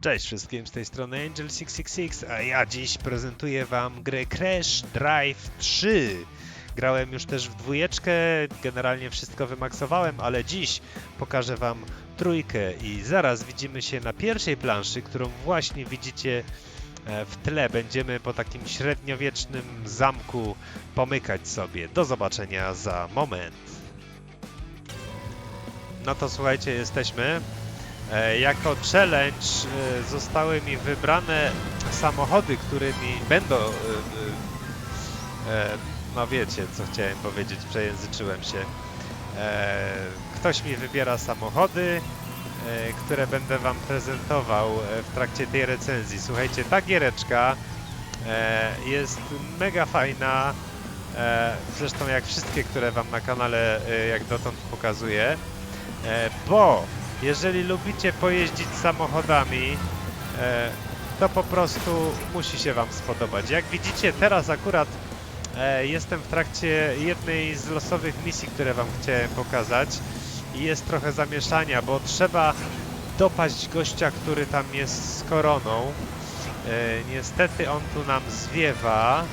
Cześć wszystkim, z tej strony Angel666, a ja dziś prezentuję wam grę Crash Drive 3. Grałem już też w dwójeczkę, generalnie wszystko wymaksowałem, ale dziś pokażę wam trójkę i zaraz widzimy się na pierwszej planszy, którą właśnie widzicie e, w tle. Będziemy po takim średniowiecznym zamku pomykać sobie. Do zobaczenia za moment. No to słuchajcie, jesteśmy. E, Jako challenge e, zostały mi wybrane samochody, którymi będą. e, No wiecie, co chciałem powiedzieć, przejęzyczyłem się. Ktoś mi wybiera samochody, które będę Wam prezentował w trakcie tej recenzji. Słuchajcie, ta giereczka jest mega fajna. Zresztą jak wszystkie, które Wam na kanale jak dotąd pokazuję. Bo jeżeli lubicie pojeździć samochodami, e, to po prostu musi się Wam spodobać. Jak widzicie, teraz akurat e, jestem w trakcie jednej z losowych misji, które Wam chciałem pokazać i jest trochę zamieszania, bo trzeba dopaść gościa, który tam jest z koroną. E, niestety on tu nam zwiewa.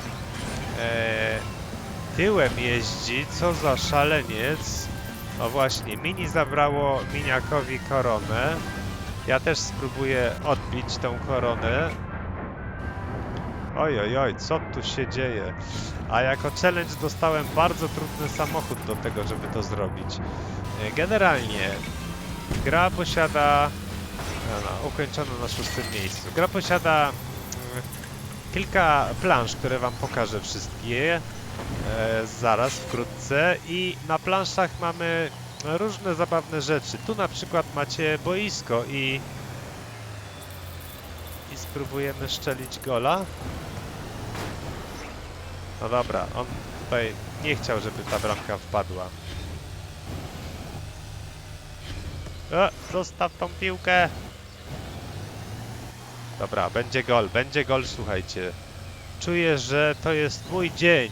Tyłem jeździ, co za szaleniec. No właśnie, Mini zabrało Miniakowi koronę. Ja też spróbuję odbić tą koronę. Oj, oj, oj, co tu się dzieje? A jako challenge dostałem bardzo trudny samochód do tego, żeby to zrobić. E, Generalnie gra posiada... No, no, na szóstym miejscu. Gra posiada mm, kilka plansz, które wam pokażę wszystkie zaraz, wkrótce i na planszach mamy różne zabawne rzeczy. Tu na przykład macie boisko i i spróbujemy szczelić gola. No dobra, on tutaj nie chciał, żeby ta bramka wpadła. E, zostaw tą piłkę! Dobra, będzie gol, będzie gol, słuchajcie. Czuję, że to jest mój dzień.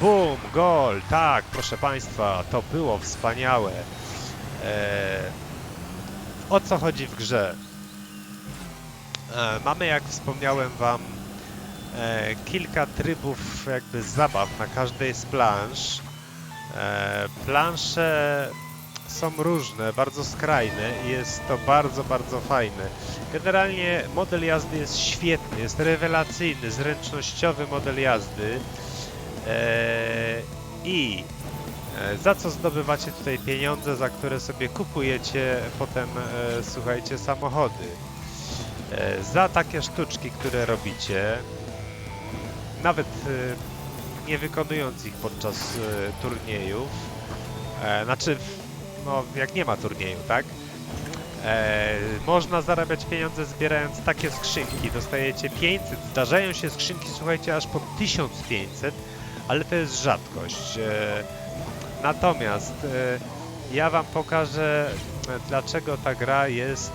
Bum, gol, tak, proszę Państwa, to było wspaniałe. Eee, o co chodzi w grze? E, mamy, jak wspomniałem Wam, e, kilka trybów jakby zabaw na każdej z plansz. E, plansze są różne, bardzo skrajne i jest to bardzo, bardzo fajne. Generalnie model jazdy jest świetny, jest rewelacyjny, zręcznościowy model jazdy. Eee, I e, za co zdobywacie tutaj pieniądze, za które sobie kupujecie potem, e, słuchajcie, samochody. E, za takie sztuczki, które robicie, nawet e, nie wykonując ich podczas turniejów, znaczy, no jak nie ma turnieju, tak? Można zarabiać pieniądze zbierając takie skrzynki. Dostajecie 500. Zdarzają się skrzynki, słuchajcie, aż po 1500, ale to jest rzadkość. E, natomiast e, ja Wam pokażę, e, dlaczego ta gra jest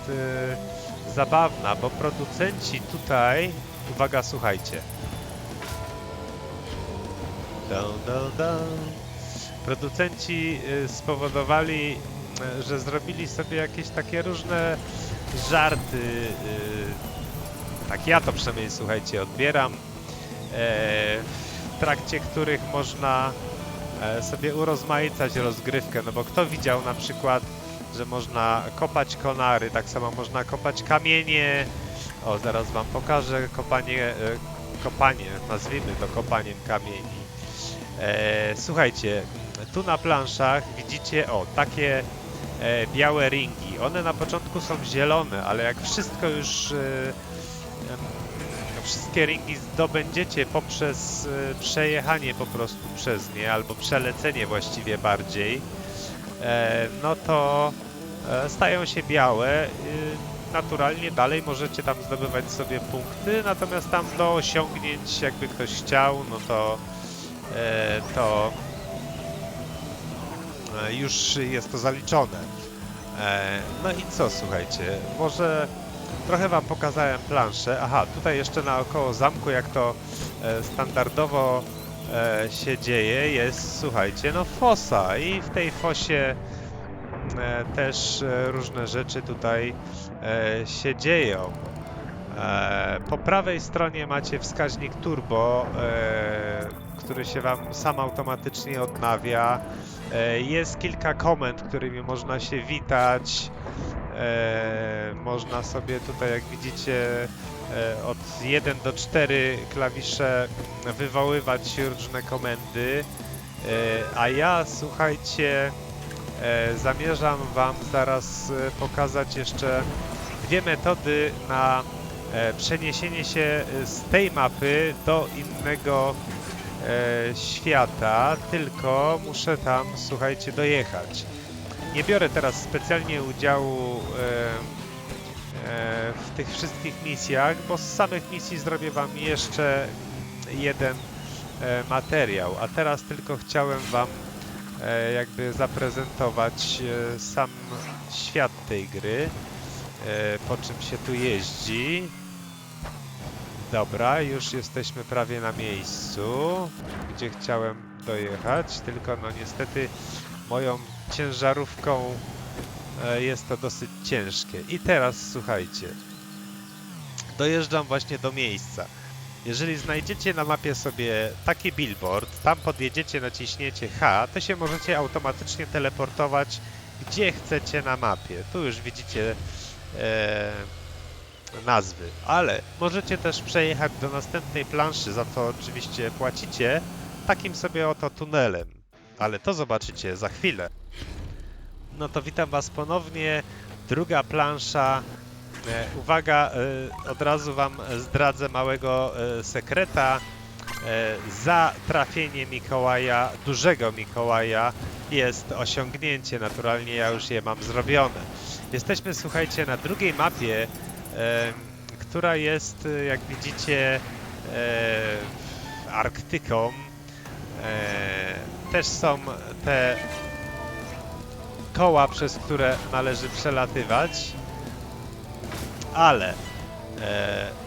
zabawna, bo producenci tutaj, uwaga, słuchajcie. Dun, dun, dun. Producenci spowodowali, że zrobili sobie jakieś takie różne żarty. Tak ja to przynajmniej, słuchajcie, odbieram. Trakcie których można e, sobie urozmaicać rozgrywkę. No bo kto widział na przykład, że można kopać konary, tak samo można kopać kamienie. O, zaraz wam pokażę kopanie, e, kopanie, nazwijmy to kopaniem kamieni. E, słuchajcie, tu na planszach widzicie, o, takie białe ringi. One na początku są zielone, ale jak wszystko już, wszystkie ringi zdobędziecie poprzez e, przejechanie po prostu przez nie, albo przelecenie właściwie bardziej, e, no to e, stają się białe. Naturalnie dalej możecie tam zdobywać sobie punkty, natomiast tam do osiągnięć, jakby ktoś chciał, no to to już jest to zaliczone. No i co, słuchajcie, może trochę Wam pokazałem planszę. Aha, tutaj jeszcze naokoło zamku, jak to e, standardowo e, się dzieje, jest, słuchajcie, no fosa i w tej fosie e, też różne rzeczy tutaj się dzieją. Po prawej stronie macie wskaźnik turbo, który się Wam sam automatycznie odnawia. Jest kilka komend, którymi można się witać. E, można sobie tutaj, jak widzicie, e, od 1 do 4 klawisze wywoływać różne komendy. E, a ja, słuchajcie, e, zamierzam Wam zaraz e, pokazać jeszcze dwie metody na e, przeniesienie się e, z tej mapy do innego e, świata, tylko muszę tam, słuchajcie, dojechać. Nie biorę teraz specjalnie udziału e, e, w tych wszystkich misjach, bo z samych misji zrobię Wam jeszcze jeden e, materiał, a teraz tylko chciałem Wam jakby zaprezentować sam świat tej gry, po czym się tu jeździ. Dobra, już jesteśmy prawie na miejscu, gdzie chciałem dojechać, tylko no niestety moją ciężarówką e, jest to dosyć ciężkie. I teraz słuchajcie, dojeżdżam właśnie do miejsca. Jeżeli znajdziecie na mapie sobie taki billboard, tam podjedziecie, naciśniecie H, to się możecie automatycznie teleportować gdzie chcecie na mapie. Tu już widzicie e, nazwy, ale możecie też przejechać do następnej planszy, za co oczywiście płacicie, takim sobie oto tunelem. Ale to zobaczycie za chwilę. No to witam Was ponownie. Druga plansza. E, uwaga, e, od razu Wam zdradzę małego e, sekreta. Za trafienie Mikołaja, dużego Mikołaja, jest osiągnięcie. Naturalnie ja już je mam zrobione. Jesteśmy, słuchajcie, na drugiej mapie, która jest, jak widzicie, Arktyką. Też są te koła, przez które należy przelatywać, ale e,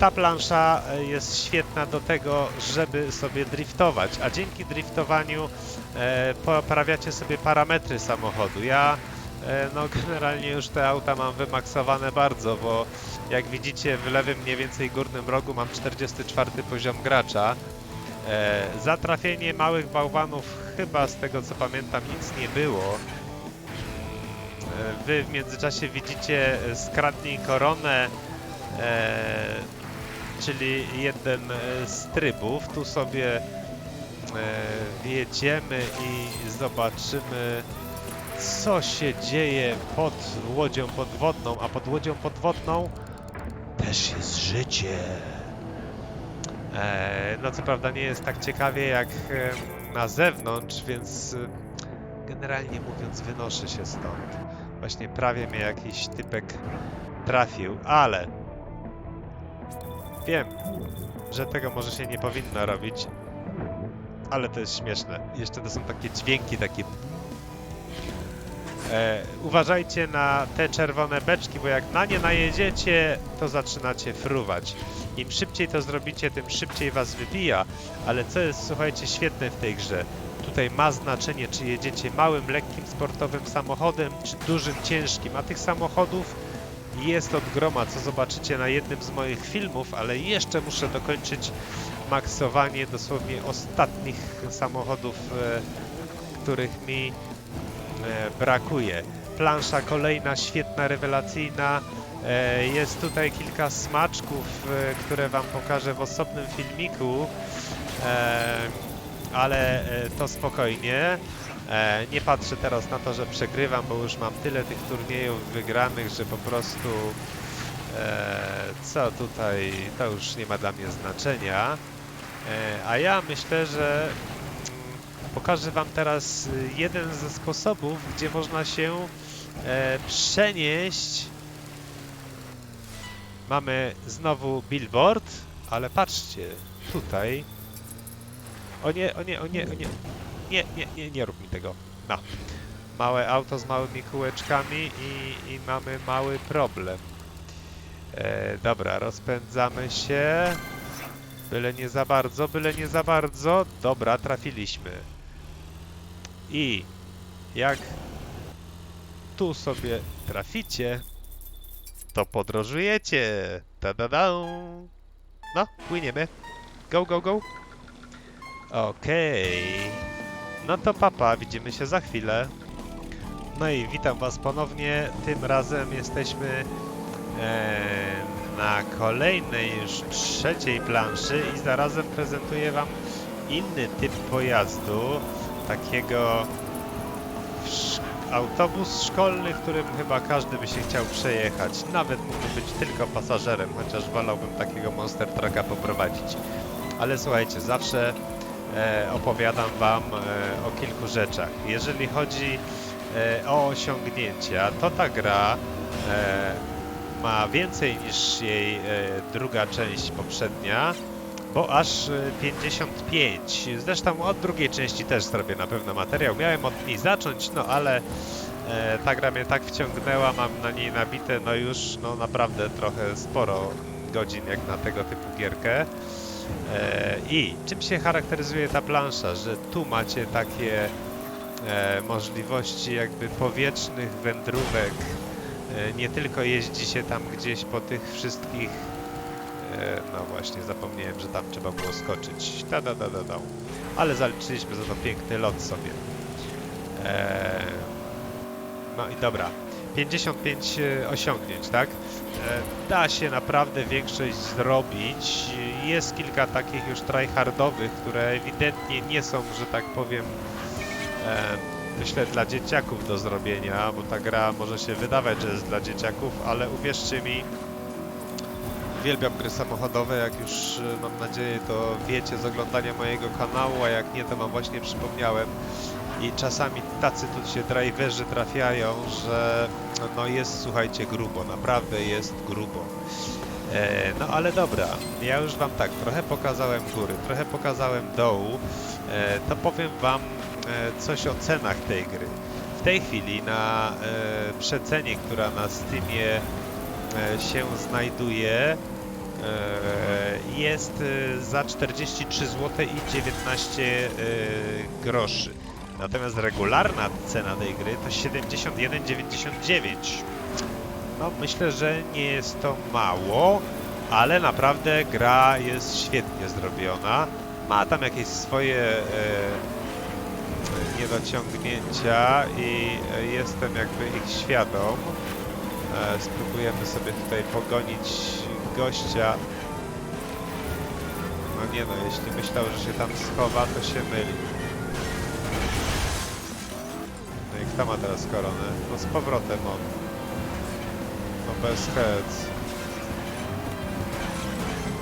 ta plansza e, jest świetna do tego, żeby sobie driftować, a dzięki driftowaniu e, poprawiacie sobie parametry samochodu. Ja e, no generalnie już te auta mam wymaksowane bardzo, bo jak widzicie w lewym mniej więcej górnym rogu mam 44 poziom gracza. E, małych bałwanów chyba z tego co pamiętam nic nie było. Wy w międzyczasie widzicie e, skradnij koronę, e, czyli jeden e, z trybów. Tu sobie e, wjedziemy i zobaczymy co się dzieje pod łodzią podwodną, a pod łodzią podwodną też jest życie. E, no co prawda nie jest tak ciekawie jak e, na zewnątrz, więc generalnie mówiąc wynoszę się stąd. Właśnie prawie mnie jakiś typek trafił, ale wiem, że tego może się nie powinno robić, ale to jest śmieszne. Jeszcze to są takie dźwięki, takie E, uważajcie na te czerwone beczki, bo jak na nie najedziecie, to zaczynacie fruwać. Im szybciej to zrobicie, tym szybciej was wybija. Ale co jest, słuchajcie, świetne w tej grze? Tutaj ma znaczenie, czy jedziecie małym, lekkim, sportowym samochodem, czy dużym, ciężkim. A tych samochodów jest od groma, co zobaczycie na jednym z moich filmów, ale jeszcze muszę dokończyć maksowanie dosłownie ostatnich samochodów, e, których mi e, brakuje. Plansza kolejna, świetna, rewelacyjna. E, Jest tutaj kilka smaczków, które Wam pokażę w osobnym filmiku, ale e, to spokojnie. E, Nie patrzę teraz na to, że przegrywam, bo już mam tyle tych turniejów wygranych, że po prostu e, co tutaj, to już nie ma dla mnie znaczenia. A ja myślę, że Pokażę Wam teraz jeden ze sposobów, gdzie można się przenieść. Mamy znowu billboard, ale patrzcie, tutaj. O nie, o nie, o nie, o nie. Nie, nie, nie, nie rób mi tego. No. Małe auto z małymi kółeczkami i, i mamy mały problem. E, dobra, rozpędzamy się. Byle nie za bardzo, byle nie za bardzo. Dobra, trafiliśmy. I jak tu sobie traficie, to podróżujecie. Ta da da. No, płyniemy. Go, go, go. Okej. No to papa, widzimy się za chwilę. No i witam was ponownie. Tym razem jesteśmy e, na kolejnej już trzeciej planszy i zarazem prezentuję wam inny typ pojazdu, takiego autobus szkolny, którym chyba każdy by się chciał przejechać. Nawet mógłby być tylko pasażerem, chociaż wolałbym takiego Monster Trucka poprowadzić. Ale słuchajcie, zawsze opowiadam wam e, o kilku rzeczach. Jeżeli chodzi e, o osiągnięcia, to ta gra e, ma więcej niż jej e, druga część poprzednia, bo aż e, 55. Zresztą od drugiej części też zrobię na pewno materiał. Miałem od niej zacząć, no ale e, ta gra mnie tak wciągnęła, mam na niej nabite no już no naprawdę trochę sporo godzin jak na tego typu gierkę. E, I czym się charakteryzuje ta plansza, że tu macie takie e, możliwości jakby powietrznych wędrówek. E, nie tylko jeździ się tam gdzieś po tych wszystkich No właśnie, zapomniałem, że tam trzeba było skoczyć. Da, da, da, da, da. Ale zaliczyliśmy za to piękny lot sobie. No i dobra. 55 e, osiągnięć, tak? E, Da się naprawdę większość zrobić. Jest kilka takich już tryhardowych, które ewidentnie nie są, że tak powiem, e, myślę dla dzieciaków do zrobienia, bo ta gra może się wydawać, że jest dla dzieciaków, ale uwierzcie mi, Uwielbiam gry samochodowe, jak już y, mam nadzieję to wiecie z oglądania mojego kanału, a jak nie to wam właśnie przypomniałem. I czasami tacy tu się driverzy trafiają, że no jest słuchajcie grubo, naprawdę jest grubo. E, no ale dobra, ja już wam tak, trochę pokazałem góry, trochę pokazałem dołu, e, to powiem wam e, coś o cenach tej gry. W tej chwili na e, przecenie, która na Steamie e, się znajduje e, jest e, za 43 zł i 19 e, groszy. Natomiast regularna cena tej gry to 71,99. No myślę, że nie jest to mało, ale naprawdę gra jest świetnie zrobiona. Ma tam jakieś swoje e, niedociągnięcia i e, jestem jakby ich świadom. E, spróbujemy sobie tutaj pogonić gościa. No nie no, jeśli myślał, że się tam schowa, to się myli. Kto ma teraz koronę? No z powrotem on. No bez heads.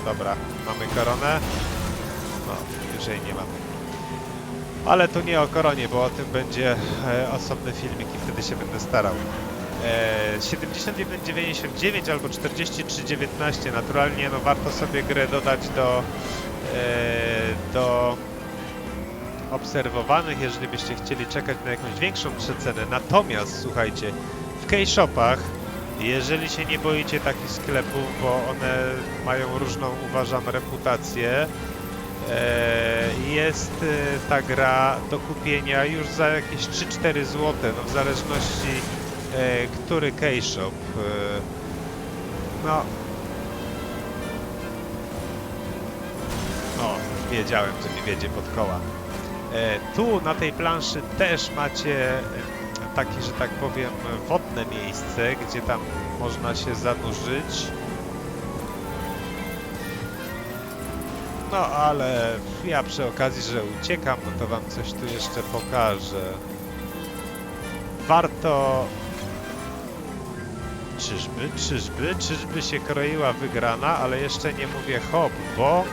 Dobra, mamy koronę. No, już jej nie mamy. Ale tu nie o koronie, bo o tym będzie e, osobny filmik i wtedy się będę starał. E, 71,99 albo 43,19 naturalnie no warto sobie grę dodać do e, do obserwowanych, jeżeli byście chcieli czekać na jakąś większą przecenę. Natomiast słuchajcie, w K-Shopach, jeżeli się nie boicie takich sklepów, bo one mają różną, uważam, reputację, e, jest e, ta gra do kupienia już za jakieś 3-4 zł, no w zależności e, który K-Shop. No. O, wiedziałem, że mi wiedzie pod koła. E, tu na tej planszy też macie e, takie, że tak powiem, wodne miejsce, gdzie tam można się zanurzyć. No ale ja przy okazji, że uciekam, no to wam coś tu jeszcze pokażę. Warto... Czyżby, czyżby, czyżby się kroiła wygrana, ale jeszcze nie mówię hop, bo...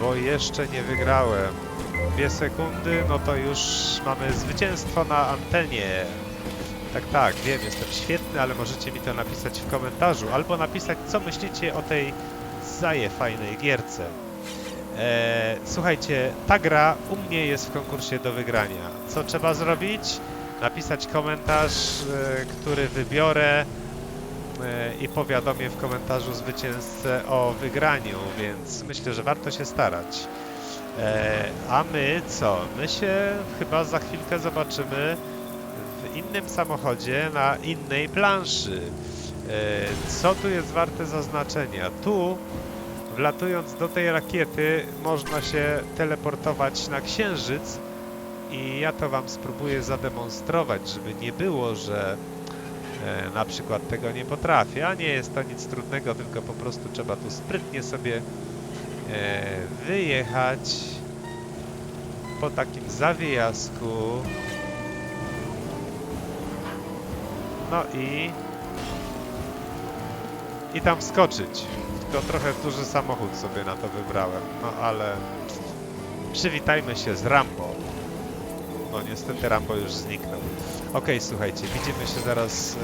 Bo jeszcze nie wygrałem. Dwie sekundy, no to już mamy zwycięstwo na antenie. Tak, tak, wiem, jestem świetny, ale możecie mi to napisać w komentarzu, albo napisać, co myślicie o tej zaje fajnej gierce. Eee, słuchajcie, ta gra u mnie jest w konkursie do wygrania. Co trzeba zrobić? Napisać komentarz, e, który wybiorę e, i powiadomię w komentarzu zwycięzcę o wygraniu, więc myślę, że warto się starać. E, a my co? My się chyba za chwilkę zobaczymy w innym samochodzie na innej planszy. E, Co tu jest warte zaznaczenia? Tu, wlatując do tej rakiety, można się teleportować na Księżyc i ja to Wam spróbuję zademonstrować, żeby nie było, że e, na przykład tego nie potrafię, a nie jest to nic trudnego, tylko po prostu trzeba tu sprytnie sobie wyjechać po takim zawijasku. No i i tam wskoczyć. Tylko trochę duży samochód sobie na to wybrałem. No ale przywitajmy się z Rambo. No niestety Rambo już zniknął. Okej, słuchajcie, widzimy się zaraz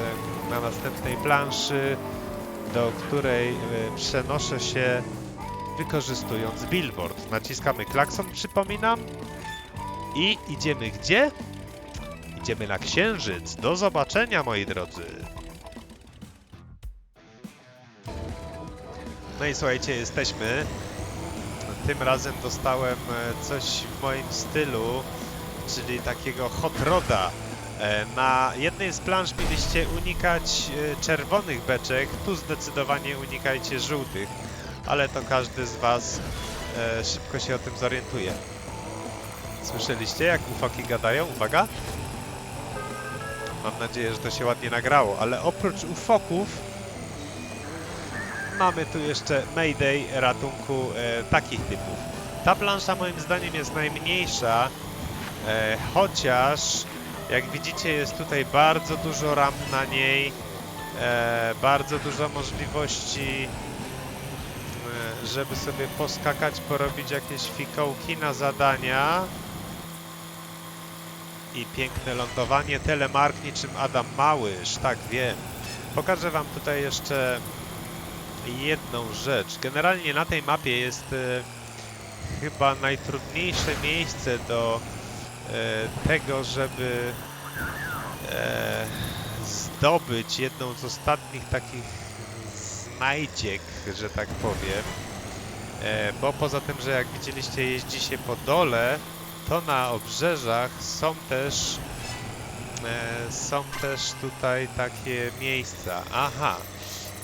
e, na następnej planszy, do której e, przenoszę się wykorzystując billboard. Naciskamy klakson, przypominam. I idziemy gdzie? Idziemy na Księżyc. Do zobaczenia, moi drodzy. No i słuchajcie, jesteśmy. Tym razem dostałem e, coś w moim stylu, czyli takiego hot roda. E, Na jednej z plansz mieliście unikać e, czerwonych beczek, tu zdecydowanie unikajcie żółtych, ale to każdy z Was e, szybko się o tym zorientuje. Słyszeliście, jak ufaki gadają? Uwaga! Mam nadzieję, że to się ładnie nagrało, ale oprócz ufoków mamy tu jeszcze Mayday ratunku e, takich typów. Ta plansza moim zdaniem jest najmniejsza, e, chociaż jak widzicie jest tutaj bardzo dużo ram na niej, e, bardzo dużo możliwości, żeby sobie poskakać, porobić jakieś fikołki na zadania i piękne lądowanie, telemark niczym Adam Małysz, tak wiem. Pokażę Wam tutaj jeszcze jedną rzecz. Generalnie na tej mapie jest e, chyba najtrudniejsze miejsce do e, tego, żeby e, zdobyć jedną z ostatnich takich znajdziek, że tak powiem. E, bo poza tym, że jak widzieliście jeździ się po dole, to na obrzeżach są też e, są też tutaj takie miejsca. Aha,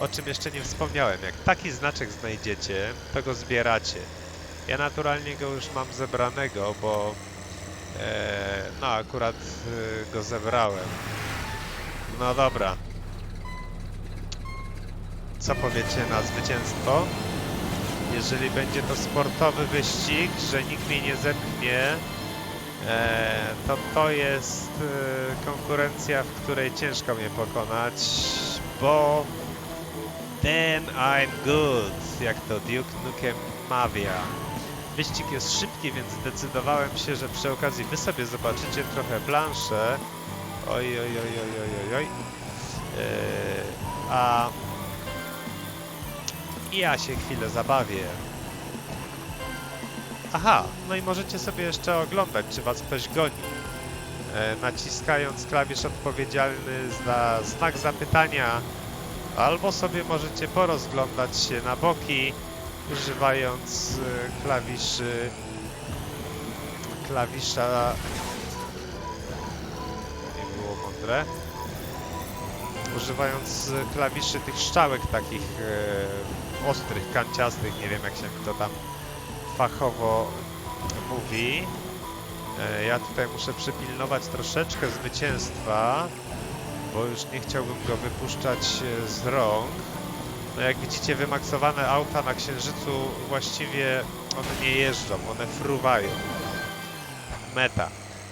o czym jeszcze nie wspomniałem. Jak taki znaczek znajdziecie, to go zbieracie. Ja naturalnie go już mam zebranego, bo e, no akurat e, go zebrałem. No dobra. Co powiecie na zwycięstwo? Jeżeli będzie to sportowy wyścig, że nikt mnie nie zepchnie, e, to to jest e, konkurencja, w której ciężko mnie pokonać, bo Then I'm good, jak to Duke Nukem mawia. Wyścig jest szybki, więc zdecydowałem się, że przy okazji wy sobie zobaczycie trochę planszę. Oj, oj, oj, oj, oj, oj, oj. Yy, a ja się chwilę zabawię. Aha, no i możecie sobie jeszcze oglądać, czy was ktoś goni. E, naciskając klawisz odpowiedzialny za znak zapytania, albo sobie możecie porozglądać się na boki, używając e, klawiszy klawisza nie było mądre używając e, klawiszy tych strzałek takich e, ostrych, kanciastych, nie wiem jak się to tam fachowo mówi. E, ja tutaj muszę przypilnować troszeczkę zwycięstwa, bo już nie chciałbym go wypuszczać e, z rąk. No jak widzicie, wymaksowane auta na Księżycu właściwie one nie jeżdżą, one fruwają. Meta.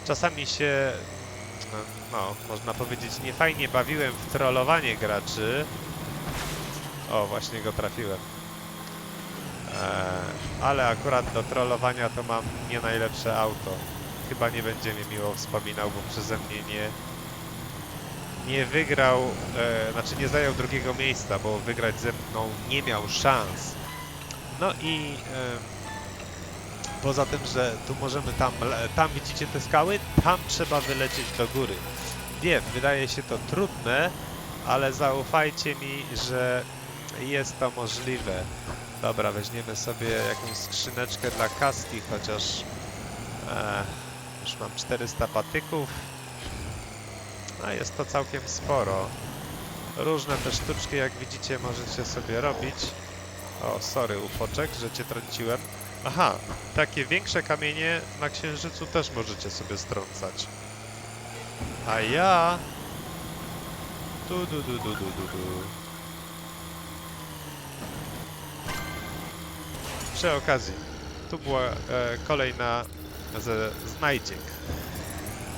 Czasami się, no, no można powiedzieć, niefajnie bawiłem w trollowanie graczy. O, właśnie go trafiłem. Eee, ale akurat do trollowania to mam nie najlepsze auto. Chyba nie będzie mnie miło wspominał, bo przeze mnie nie, nie wygrał, e, znaczy nie zajął drugiego miejsca, bo wygrać ze mną nie miał szans. No i e, poza tym, że tu możemy tam, tam widzicie te skały, tam trzeba wylecieć do góry. Wiem, wydaje się to trudne, ale zaufajcie mi, że jest to możliwe. Dobra, weźmiemy sobie jakąś skrzyneczkę dla kaski, chociaż e, już mam 400 patyków. A jest to całkiem sporo. Różne te sztuczki, jak widzicie, możecie sobie robić. O, sorry, ufoczek, że cię trąciłem. Aha, takie większe kamienie na księżycu też możecie sobie strącać. A ja... Du, du, du, du, du, du, du. Przy okazji, tu była e, kolejna ze znajdziek.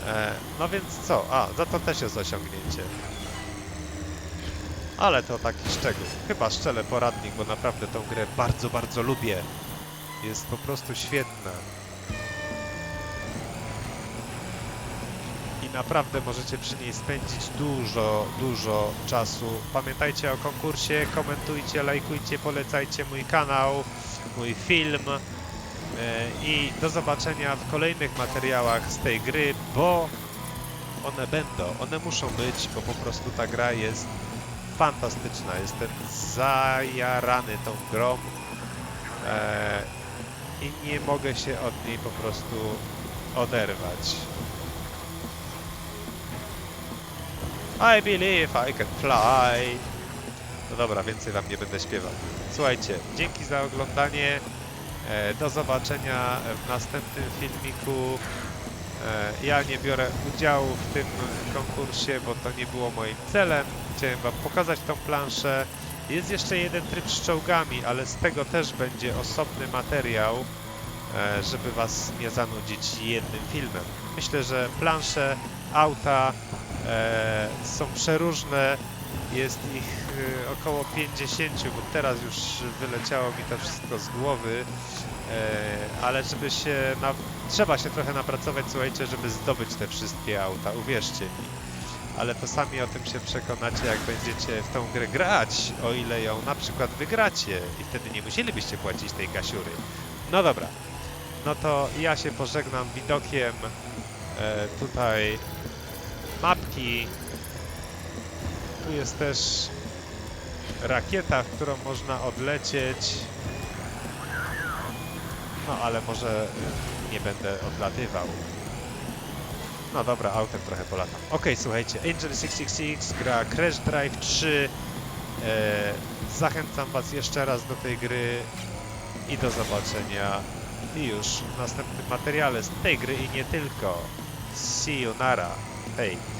E, no więc co? A, za to też jest osiągnięcie. Ale to taki szczegół. Chyba szczelę poradnik, bo naprawdę tą grę bardzo, bardzo lubię. Jest po prostu świetna. I naprawdę możecie przy niej spędzić dużo, dużo czasu. Pamiętajcie o konkursie, komentujcie, lajkujcie, polecajcie mój kanał, mój film. E, I do zobaczenia w kolejnych materiałach z tej gry, bo one będą, one muszą być, bo po prostu ta gra jest fantastyczna. Jestem zajarany tą grą e, i nie mogę się od niej po prostu oderwać. I believe I can fly. No dobra, więcej wam nie będę śpiewał. Słuchajcie, dzięki za oglądanie. E, Do zobaczenia w następnym filmiku. E, Ja nie biorę udziału w tym konkursie, bo to nie było moim celem. Chciałem wam pokazać tą planszę. Jest jeszcze jeden tryb z czołgami, ale z tego też będzie osobny materiał, e, żeby was nie zanudzić jednym filmem. Myślę, że plansze, auta są przeróżne. Jest ich e, około 50, bo teraz już wyleciało mi to wszystko z głowy. E, ale żeby się na... trzeba się trochę napracować, słuchajcie, żeby zdobyć te wszystkie auta, uwierzcie mi. Ale to sami o tym się przekonacie, jak będziecie w tą grę grać, o ile ją na przykład wygracie i wtedy nie musielibyście płacić tej kasiury. No dobra, no to ja się pożegnam widokiem e, tutaj mapki. Tu jest też rakieta, w którą można odlecieć. No ale może y, nie będę odlatywał. No dobra, autem trochę polatam. Okej, słuchajcie, Angel 666 gra Crash Drive 3. E, zachęcam Was jeszcze raz do tej gry i do zobaczenia i już w następnym materiale z tej gry i nie tylko. See you, nara. Hej.